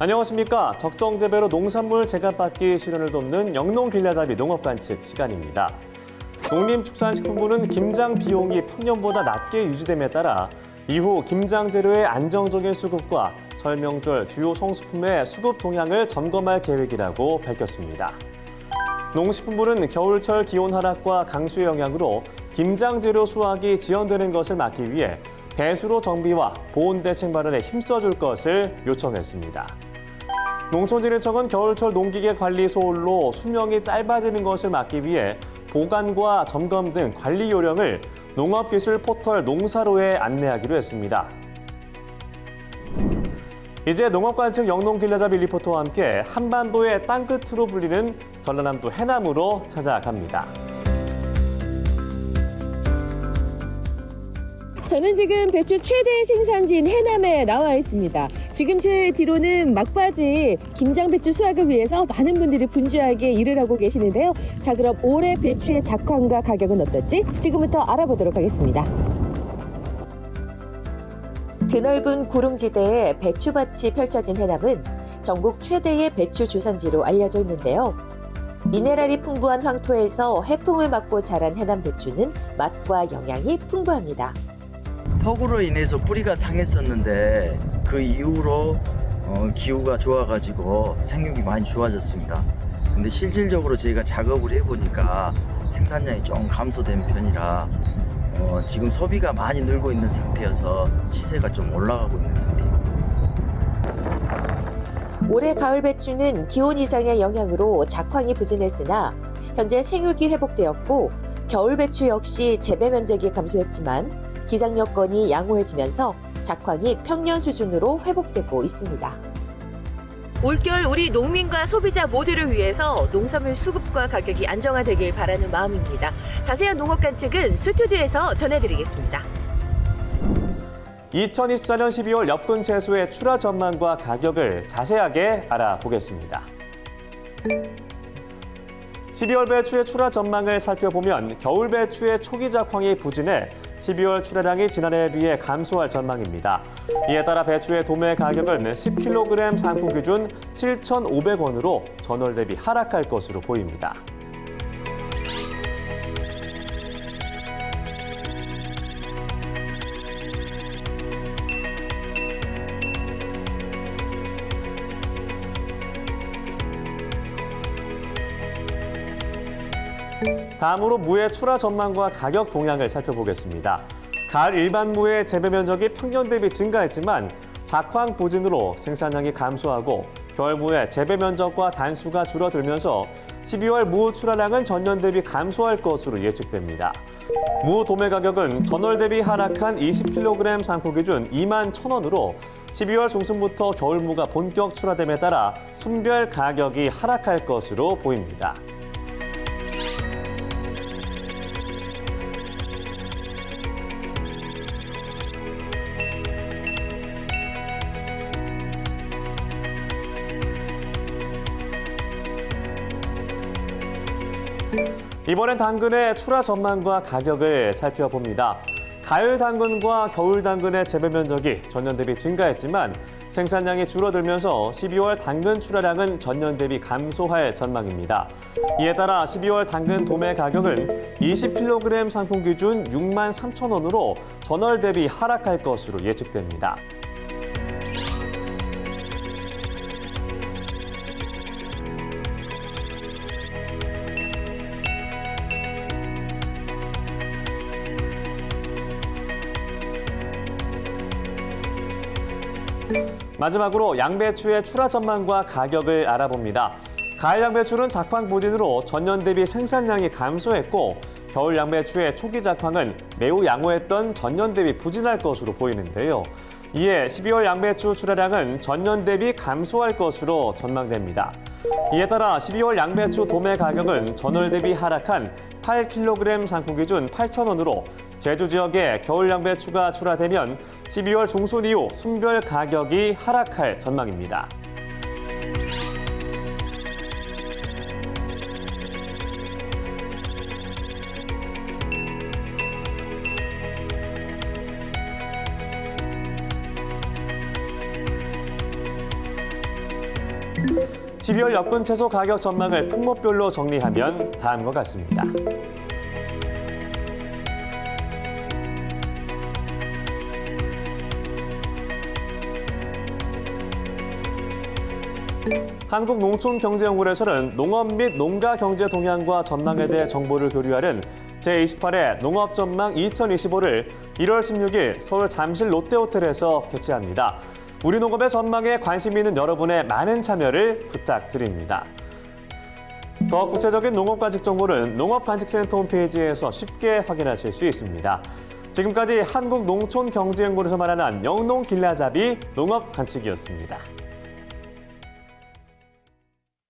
안녕하십니까. 적정 재배로 농산물 제값받기 실현을 돕는 영농 길야잡이 농업관측 시간입니다. 농림축산식품부는 김장 비용이 평년보다 낮게 유지됨에 따라 이후 김장 재료의 안정적인 수급과 설명절 주요 성수품의 수급 동향을 점검할 계획이라고 밝혔습니다. 농식품부는 겨울철 기온 하락과 강수의 영향으로 김장 재료 수확이 지연되는 것을 막기 위해 배수로 정비와 보온 대책 마련에 힘써줄 것을 요청했습니다. 농촌진흥청은 겨울철 농기계 관리 소홀로 수명이 짧아지는 것을 막기 위해 보관과 점검 등 관리 요령을 농업기술 포털 농사로에 안내하기로 했습니다. 이제 농업관측 영농길라잡이 리포터와 함께 한반도의 땅끝으로 불리는 전라남도 해남으로 찾아갑니다. 저는 지금 배추 최대 생산지인 해남에 나와 있습니다. 지금 제 뒤로는 막바지 김장 배추 수확을 위해서 많은 분들이 분주하게 일을 하고 계시는데요. 자, 그럼 올해 배추의 작황과 가격은 어떨지 지금부터 알아보도록 하겠습니다. 드넓은 구릉지대에 배추밭이 펼쳐진 해남은 전국 최대의 배추 주산지로 알려져 있는데요. 미네랄이 풍부한 황토에서 해풍을 맞고 자란 해남 배추는 맛과 영양이 풍부합니다. 폭우로 인해서 뿌리가 상했었는데 그 이후로 어, 기후가 좋아가지고 생육이 많이 좋아졌습니다. 근데 실질적으로 저희가 작업을 해보니까 생산량이 좀 감소된 편이라 어, 지금 소비가 많이 늘고 있는 상태여서 시세가 좀 올라가고 있는 상태입니다. 올해 가을 배추는 기온 이상의 영향으로 작황이 부진했으나 현재 생육이 회복되었고 겨울 배추 역시 재배 면적이 감소했지만 기상 여건이 양호해지면서 작황이 평년 수준으로 회복되고 있습니다. 올겨울 우리 농민과 소비자 모두를 위해서 농산물 수급과 가격이 안정화되길 바라는 마음입니다. 자세한 농업 관 측은 스튜디오에서 전해드리겠습니다. 2024년 12월 엽근 채소의 출하 전망과 가격을 자세하게 알아보겠습니다. 12월 배추의 출하 전망을 살펴보면 겨울 배추의 초기 작황이 부진해 12월 출하량이 지난해에 비해 감소할 전망입니다. 이에 따라 배추의 도매 가격은 10kg 상품 기준 7,500원으로 전월 대비 하락할 것으로 보입니다. 다음으로 무의 출하 전망과 가격 동향을 살펴보겠습니다. 가을 일반 무의 재배 면적이 평년 대비 증가했지만 작황 부진으로 생산량이 감소하고 겨울 무의 재배 면적과 단수가 줄어들면서 12월 무 출하량은 전년 대비 감소할 것으로 예측됩니다. 무 도매 가격은 전월 대비 하락한 20kg 상품 기준 2만 1,000원으로 12월 중순부터 겨울 무가 본격 출하됨에 따라 순별 가격이 하락할 것으로 보입니다. 이번엔 당근의 출하 전망과 가격을 살펴봅니다. 가을 당근과 겨울 당근의 재배 면적이 전년 대비 증가했지만 생산량이 줄어들면서 12월 당근 출하량은 전년 대비 감소할 전망입니다. 이에 따라 12월 당근 도매 가격은 20kg 상품 기준 6만 3천 원으로 전월 대비 하락할 것으로 예측됩니다. 마지막으로 양배추의 출하 전망과 가격을 알아봅니다. 가을 양배추는 작황 부진으로 전년 대비 생산량이 감소했고 겨울 양배추의 초기 작황은 매우 양호했던 전년 대비 부진할 것으로 보이는데요. 이에 12월 양배추 출하량은 전년 대비 감소할 것으로 전망됩니다. 이에 따라 12월 양배추 도매 가격은 전월 대비 하락한 8kg 상품 기준 8,000원으로 제주 지역에 겨울 양배추가 출하되면 12월 중순 이후 순별 가격이 하락할 전망입니다. 12월 엽근 채소 가격 전망을 품목별로 정리하면 다음과 같습니다. 한국농촌경제연구원에서는 농업 및 농가 경제 동향과 전망에 대해 정보를 교류하는 제28회 농업전망 2025를 1월 16일 서울 잠실 롯데호텔에서 개최합니다. 우리 농업의 전망에 관심 있는 여러분의 많은 참여를 부탁드립니다. 더 구체적인 농업관측 정보는 농업관측센터 홈페이지에서 쉽게 확인하실 수 있습니다. 지금까지 한국농촌경제연구원에서 말하는 영농 길라잡이 농업관측이었습니다.